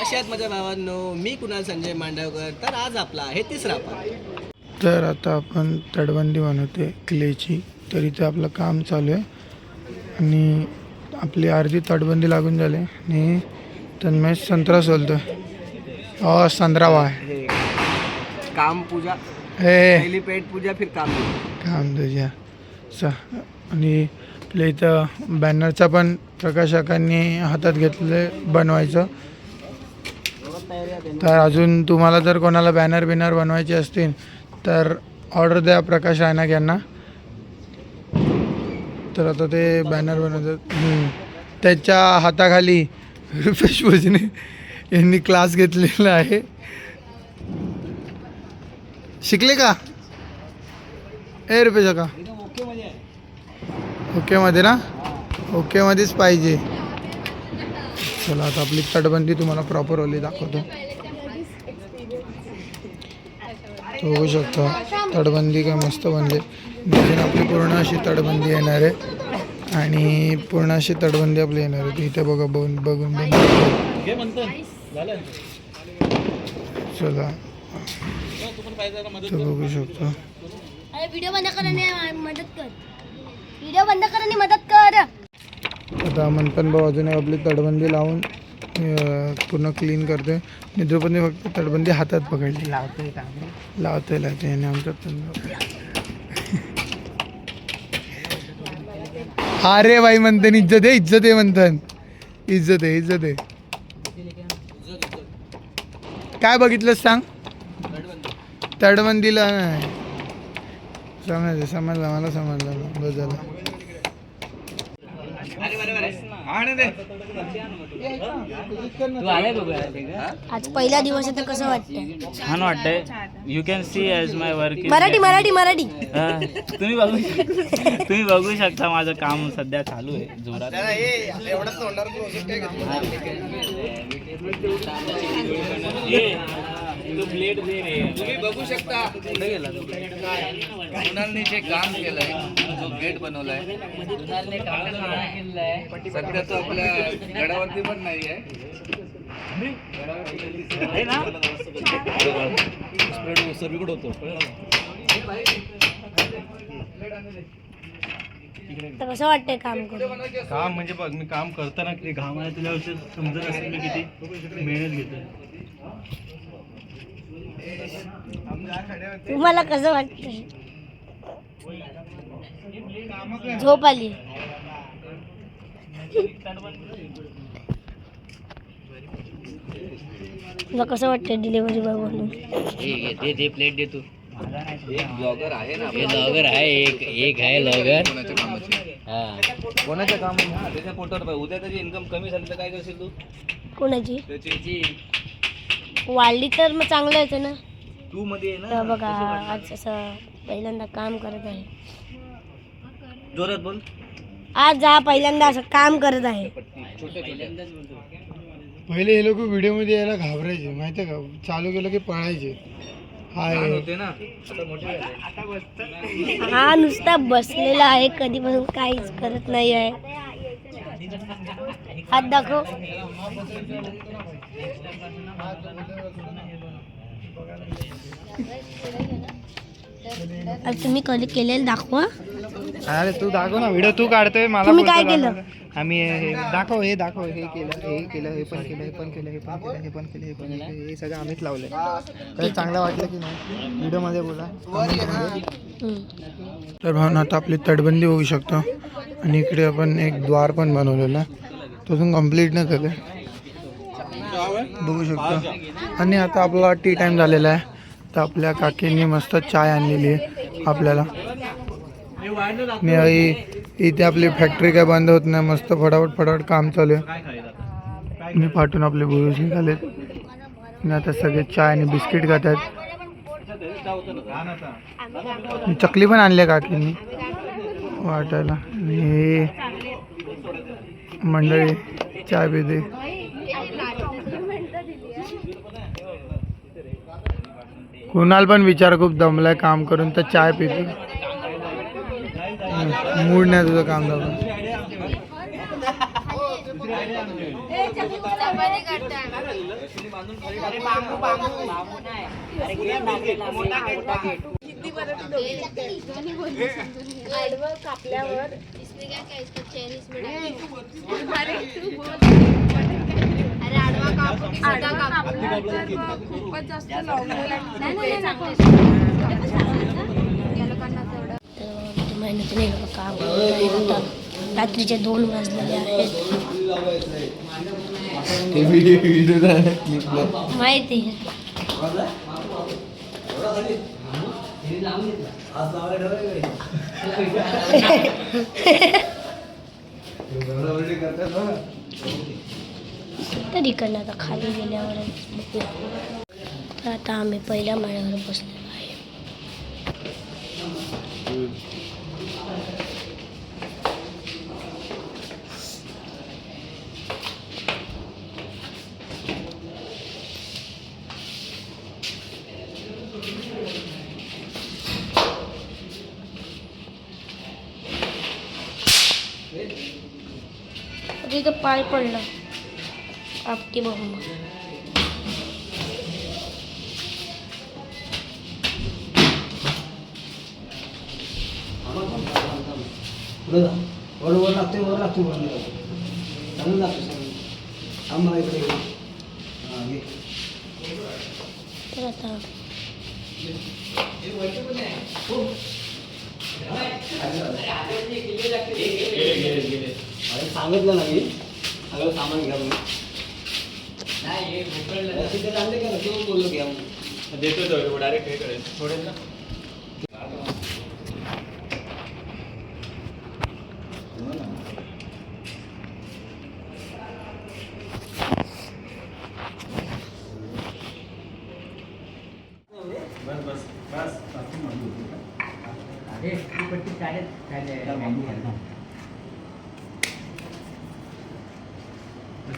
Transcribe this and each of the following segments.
कशा आहात माझ्या भावांनो? मी कुणाल संजय मांडवकर. तर आज आपला आहे तिसरा पाठ तर आता आपण तटबंदी बनवते क्लेची तर इथे आपलं काम चालू आहे. आणि आपली अर्धी तटबंदी लागून झाली. आणि तन्मय संत्रा सोलतो हो संत्रा आहे काम पूजा. हे. पहिली पेट पूजा फिर काम काम तुझ्या स आणि आपल्या इथं बॅनरचा पण प्रकाशकांनी हातात घेतले बनवायचं. तर अजून तुम्हाला जर कोणाला बॅनर बिनर बनवायचे असतील तर ऑर्डर द्या प्रकाश रायनाक यांना. तर आता ते बॅनर बनवतात. त्याच्या हाताखाली रुपेश भोजने यांनी क्लास घेतलेला आहे. शिकले का? ए रुपेश का ओकेमध्ये ना? ओकेमध्येच पाहिजे. चला आता आपली तटबंदी तुम्हाला प्रॉपर ओली दाखवतो. तो बघू शकता. तटबंदी काय मस्त बनली. नवीन आपली पूर्ण अशी तटबंदी येणार आहे. आणि पूर्ण अशी तटबंदी आपली येणार आहे. इथे बघा बघून बघून बघून. चला. तो बघू शकतो. व्हिडिओ बंद कर मदत कर. व्हिडिओ बंद कर मदत कर. आता मंथन भाऊ अजून आपली तटबंदी लावून पूर्ण क्लीन करते द्रौपदी फक्त तटबंदी हातात पकडली. लावतोय लावतोय लावतोय. आणि आमचा हा रे बाई मंथन इज्जत आहे इज्जत आहे मंथन इज्जत आहे इज्जत आहे. काय बघितलं सांग? तटबंदीला नाही. समजलं समजलं मला समजलं बस झालं. आज पहिला दिवस आहे तर कसं वाटतं छान वाटतंय. You can see as my work Marathi Marathi Marathi. तुम्ही बघू तुम्ही बघू शकता माझं काम सध्या चालू आहे जोरात. तुम्ही बघू शकता. कुठे गेला तू? कुणालने जे काम केलंय जो गेट बनवलाय सध्या तो आपल्या गडावरती पण नाही आहे तर कसं वाटतंय काम करून? काम म्हणजे बघ मी काम करताना किती घाम आहे तुझ्या समजत असेल मी किती मेहनत घेतो तुम्हाला कसं वाटतंय? झोप आली. तुला कसं वाटतंय डिलिव्हरी बॉय म्हणून दे दे प्लेट दे तू. एक ब्लॉगर आहे ना हे आहे एक एक आहे लॉगर कोणाच्या कामाची? हा. कोणाच्या काम त्याच्या पोटावर उद्या त्याची इन्कम कमी झाली तर काय करशील तू? कोणाची? त्याची वाढली तर मग चांगलं येतं ना. तू मध्ये आहे तर ना बघा आज असं पहिल्यांदा काम करत आहे. जोरात बोल. आज हा पहिल्यांदा असं काम करत आहे. पहिले हे लोक व्हिडिओमध्ये यायला घाबरायचे माहिती आहे का? चालू केलं की पळायचे. हाय. होते ना. आता मोठे झाले. हा नुसता बसलेला आहे कधीपासून काहीच करत नाही आहे हात देखो। अरे तुम्ही केलेलं दाखवा. अरे तू दाखव ना व्हिडिओ तू काढतोय मला तुम्ही काय केलं? आम्ही हे दाखव हे दाखव हे केलं हे केलं हे पण केलं हे पण केलं हे पण केलं हे पण केलं हे पण केलं हे सगळं आम्हीच लावलंय. काही चांगलं वाटलं की नाही? व्हिडिओमध्ये बोला. तर भावना आता आपली तटबंदी होऊ शकतो. आणि इकडे आपण एक द्वार पण बनवलेला. आहे. तो अजून कंप्लीट नाही झालं. बघू शकतो. आणि आता आपला टी टाईम झालेला आहे. तर आपल्या काकींनी मस्त चाय आणलेली आहे आपल्याला. आणि आई- इथे आपली फॅक्टरी काय बंद होत नाही मस्त फटाफट फटाफट काम चालू आहे. मी पाठून आपले बुरुज निघालेत. आणि आता सगळे चाय आणि बिस्किट खात आहेत. चकली पण आणल्या काकींनी. वाटायला. हे मंडळी चाय पिते कुणाल पण विचार खूप दमलाय काम करून तर चाय पिते मूड नाही तुझं काम दाखवून कापल्यावर खूपच जास्त नाही नाही काम. रात्रीचे दोन वाजलेले आहेत. माहिती आहे. तरी पण आता खाली गेल्यावर. आता आम्ही पहिल्या माळ्यावर बसलेलो. तिथं पाय पडला. आपटी जा. वर वर लागते वर लागते वर चांगलं लागतं चांगलं थांब मला इकडे ये. घे. तर आता सांगितलं ना मी सगळं सामान घ्या म्हणून तिथे चांगले का? तू बोललो घ्या म्हणून देतो. डायरेक्ट हे करेल. सोडेल ना.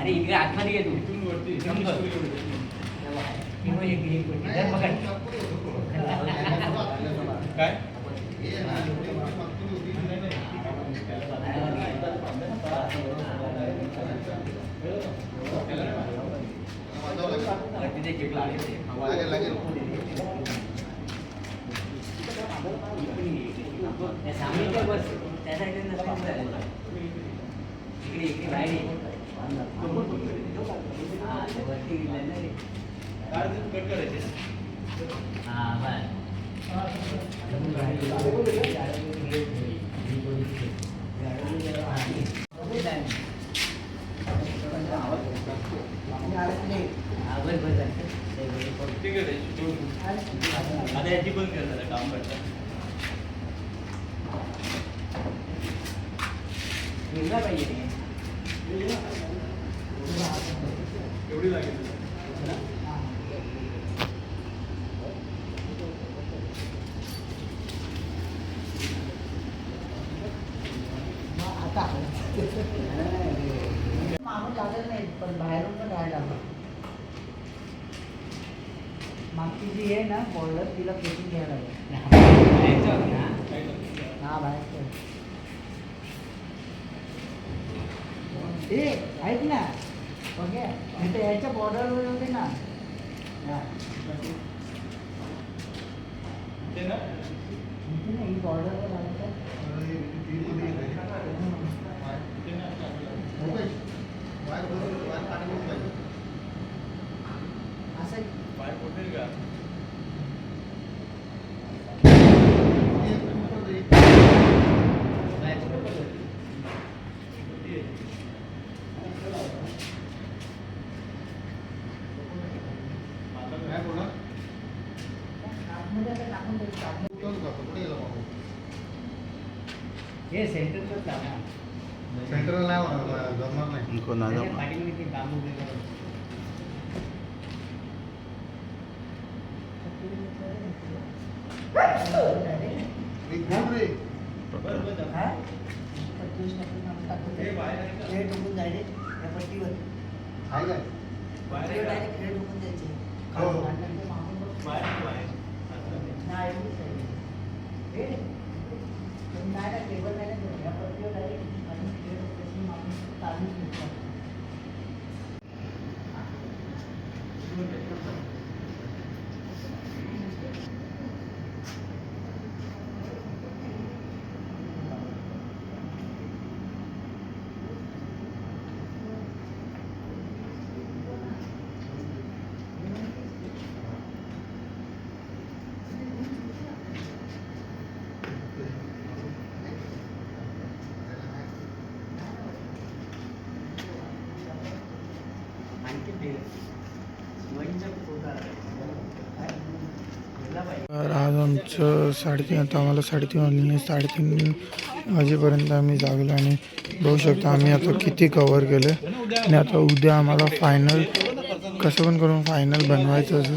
अरे इकडे आतमध्ये घे तू. काय? सामने काय बस. त्या साईडला नसतं झालेलं. इकडे इकडे बाहेर ये. हा, ते वरती गेलं ना रे. कट करायचे हा, बस. हा, बस, बस, बस. ते वेळी पडतो. ठीक आहे आता याची पण कर जरा काम करता निघला पाहिजे रे. एवढी लागेल माणूस लागत नाही पण बाहेरून पण राहायला मागची जी आहे ना बॉर्डर तिला फेकून घ्यायला लागेल. हा बाहेर ए ऐक ना. बघ्या नाही तर याच्या बॉर्डरवर होते ना. हा. बॉर्डरवर हे सेंटरच लावा सेंटरला नाही होणार जमणार नाही कोणाला पाठीमध्ये ते बांबू उभे करून बाहेर आहे का? द्यायचं. हे टाकून direct या पट्टीवर. आहे काय हे direct हे टाकून द्यायचे. हो. आणि नंतर बाहेर नाही ना, नाही ना ठेवलं. या पट्टीवर खेळ ठोकायचे, मागून आज आमचं साडेतीन आता आम्हाला साडेतीन वाजले साडेतीन वाजेपर्यंत आम्ही जागलो आणि बघू शकता आम्ही आता किती कवर केलं. आणि आता उद्या आम्हाला फायनल कसं पण करून फायनल बनवायचं असं.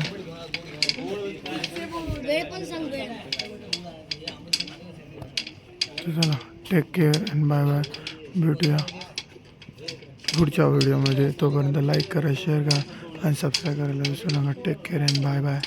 चला take care and bye bye भेटूया पुढच्या व्हिडिओमध्ये तोपर्यंत लाईक करा शेअर करा आणि सबस्क्राईब करायला विसरू नका. Take care and bye bye